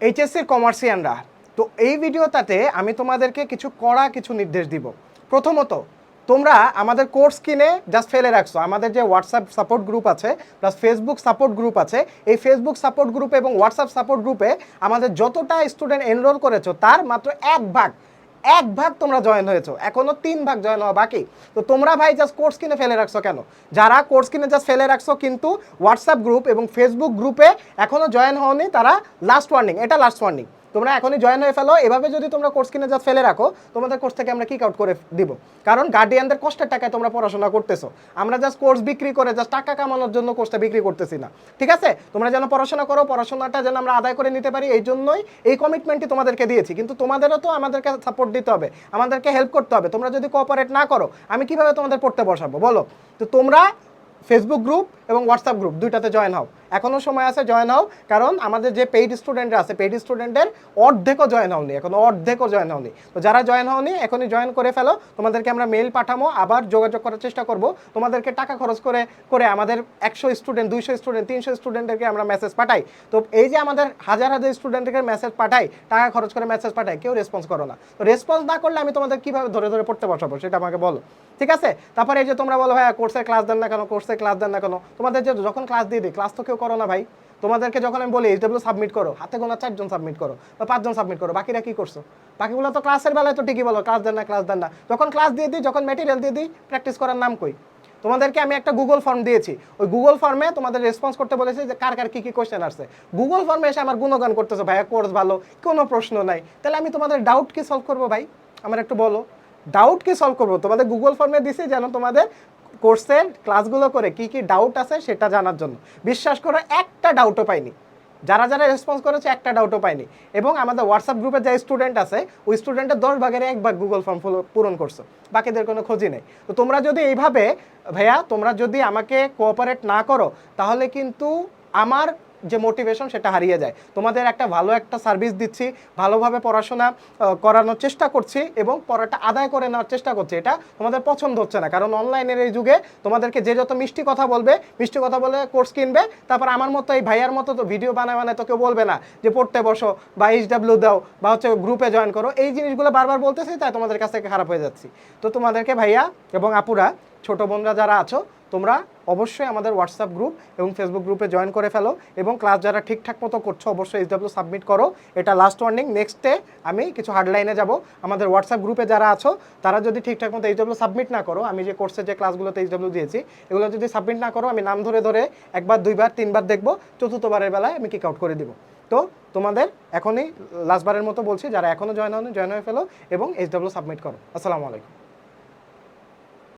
এইচএসসির কমার্সিয়ানরা তো এই ভিডিওটাতে আমি তোমাদেরকে কিছু করা কিছু নির্দেশ দিব। প্রথমত, তোমরা আমাদের কোর্স কিনে জাস্ট ফেলে রাখছো। আমাদের যে হোয়াটসঅ্যাপ সাপোর্ট গ্রুপ আছে প্লাস ফেসবুক সাপোর্ট গ্রুপ আছে, এই ফেসবুক সাপোর্ট গ্রুপে এবং হোয়াটসঅ্যাপ সাপোর্ট গ্রুপে আমাদের যতটা স্টুডেন্ট এনরোল করেছ, তার মাত্র এক ভাগ এক ভাগ তোমরা জয়েন হয়েছো, এখনও তিন ভাগ জয়েন হওয়া বাকি। তো তোমরা ভাই জাস্ট কোর্স কিনে ফেলে রাখছো কেন? যারা কোর্স কিনে জাস্ট ফেলে রাখছো কিন্তু হোয়াটসঅ্যাপ গ্রুপ এবং ফেসবুক গ্রুপে এখনও জয়েন হওনি, তারা লাস্ট ওয়ার্নিং এটা লাস্ট ওয়ার্নিং তোমরা এখনই জয়েন হয়ে ফেলো। এভাবে যদি তোমরা কোর্স কিনে যা ফেলে রাখো, তোমাদের কোর্স থেকে আমরা কিক আউট করে দিব। কারণ গার্ডিয়ানদের কষ্টের টাকায় তোমরা পড়াশোনা করতেছো। আমরা জাস্ট কোর্স বিক্রি করে জাস্ট টাকা কামানোর জন্য কোর্সটা বিক্রি করতেছি না। ঠিক আছে? তোমরা যেন পড়াশোনা করো, পড়াশোনাটা যেন আমরা আদায় করে নিতে পারি, এই জন্যই এই কমিটমেন্টটি তোমাদেরকে দিয়েছি। কিন্তু তোমাদেরও তো আমাদেরকে সাপোর্ট দিতে হবে, আমাদেরকে হেল্প করতে হবে। তোমরা যদি কোঅপারেট না করো, আমি কীভাবে তোমাদের পড়তে বসাবো? বলো। তো তোমরা ফেসবুক গ্রুপ এবং হোয়াটসঅ্যাপ গ্রুপ দুইটাতে জয়েন হও। এখনও সময় আছে জয়েন হও, কারণ আমাদের যে পেইড স্টুডেন্টরা আছে পেইড স্টুডেন্টের অর্ধেকও জয়েন হওনি, এখনও অর্ধেকও জয়েন হওনি। তো যারা জয়েন হওনি, এখনই জয়েন করে ফেলো। তোমাদেরকে আমরা মেল পাঠামো, আবার যোগাযোগ করার চেষ্টা করব। তোমাদেরকে টাকা খরচ করে করে আমাদের একশো স্টুডেন্ট দুইশো স্টুডেন্ট তিনশো স্টুডেন্টদেরকে আমরা মেসেজ পাঠাই। তো এই যে আমাদের হাজার হাজার স্টুডেন্টকে মেসেজ পাঠাই, টাকা খরচ করে মেসেজ পাঠাই, কেউ রেসপন্স করো না। তো রেসপন্স না করলে আমি তোমাদের কীভাবে ধরে ধরে পড়তে বসাবো, সেটা আমাকে বলো। ঠিক আছে? তারপরে এই যে তোমরা বলো ভাই কোর্সের ক্লাস দেন না কেন? কোর্সের ক্লাস দেন না কেন? তোমাদের যে যখন ক্লাস দিয়ে দিই ক্লাস তো কেউ করো না ভাই। তোমাদেরকে যখন আমি বলি, এইচডব্লিউ সাবমিট করো, হাতে গোনা চারজন সাবমিট করো, বা পাঁচজন সাবমিট করো, বাকিরা কি করছ? বাকিগুলো তো ক্লাসের বেলায় তো ঠিকই বলো ক্লাস দেন না ক্লাস দেন না। যখন ক্লাস দিয়ে দিই, যখন মেটেরিয়াল দিয়ে দিই প্র্যাকটিস করার নাম কই? তোমাদেরকে আমি একটা গুগল ফর্ম দিয়েছি। ওই গুগল ফর্মে তোমাদের রেসপন্স করতে বলেছি যে কার কার কি কি কোয়েশ্চেন আসছে। গুগল ফর্মে এসে আমার গুণগান করতেছে, ভাইয়া কোর্স ভালো, কোনো প্রশ্ন নাই। তাহলে আমি তোমাদের ডাউট কি সলভ করব ভাই? আমার একটু বলো। ডাউট কি সলভ করব? তোমাদের গুগল ফর্মে দিছি যেন তোমাদের কোর্সের ক্লাসগুলো করে কি কি ডাউট আছে সেটা জানার জন্য। বিশ্বাস করে, একটা ডাউটও পাইনি। যারা যারা রেসপন্স করেছে, একটা ডাউটও পাইনি। এবং আমাদের হোয়াটসঅ্যাপ গ্রুপে যে স্টুডেন্ট আছে, ওই স্টুডেন্টের দশ ভাগের এক ভাগ গুগল ফর্ম পূরণ করছ। বাকিদের কোনো খোঁজই নেই। তো তোমরা যদি এইভাবে, ভাইয়া, তোমরা যদি আমাকে কোঅপারেট না করো, তাহলে কিন্তু আমার যে মোটিভেশন সেটা হারিয়ে যায়। তোমাদের একটা ভালো একটা সার্ভিস দিচ্ছি, ভালোভাবে পড়াশোনা করানোর চেষ্টা করছি এবং পড়াটা আদায় করে নেওয়ার চেষ্টা করছি। এটা তোমাদের পছন্দ হচ্ছে না। কারণ অনলাইনের এই যুগে তোমাদেরকে যে যত মিষ্টি কথা বলবে, মিষ্টি কথা বলে কোর্স কিনবে, তারপর আমার মতো এই ভাইয়ার মতো তো ভিডিও বানায় বানায় তো কেউ বলবে না যে পড়তে বসো বা এইচ ডাব্লিউ দাও বা হচ্ছে গ্রুপে জয়েন করো। এই জিনিসগুলো বারবার বলতেছি, তাই তোমাদের কাছ থেকে খারাপ হয়ে যাচ্ছি। তো তোমাদেরকে ভাইয়া এবং আপুরা, ছোট বোনরা যারা আছো তোমরা অবশ্যই আমাদের হোয়াটসঅ্যাপ গ্রুপ এবং ফেসবুক গ্রুপে জয়েন করে ফেলো এবং ক্লাস যারা ঠিকঠাক মতো করছ, অবশ্যই এইচডাব্লিউ সাবমিট করো। এটা লাস্ট ওয়ার্নিং নেক্সট আমি কিছু হার্ডলাইনে যাব। আমাদের হোয়াটসঅ্যাপ গ্রুপে যারা আছো, তারা যদি ঠিকঠাক মতো এইচডাব্লিউ সাবমিট না করো, আমি যে কোর্সে যে ক্লাসগুলোতে এইচ এইচডাব্লিউ দিয়েছি, এগুলো যদি সাবমিট না করো, আমি নাম ধরে ধরে একবার, দুইবার, তিনবার দেখব, চতুর্থবারের বেলায় আমি কিক আউট করে দিব। তো তোমাদের এখনই লাস্টবারের মতো বলছি, যারা এখনও জয়েন হয়নি জয়েন হয়ে ফেলো এবং এইচডাব্লিউ সাবমিট করো। আসসালামু আলাইকুম।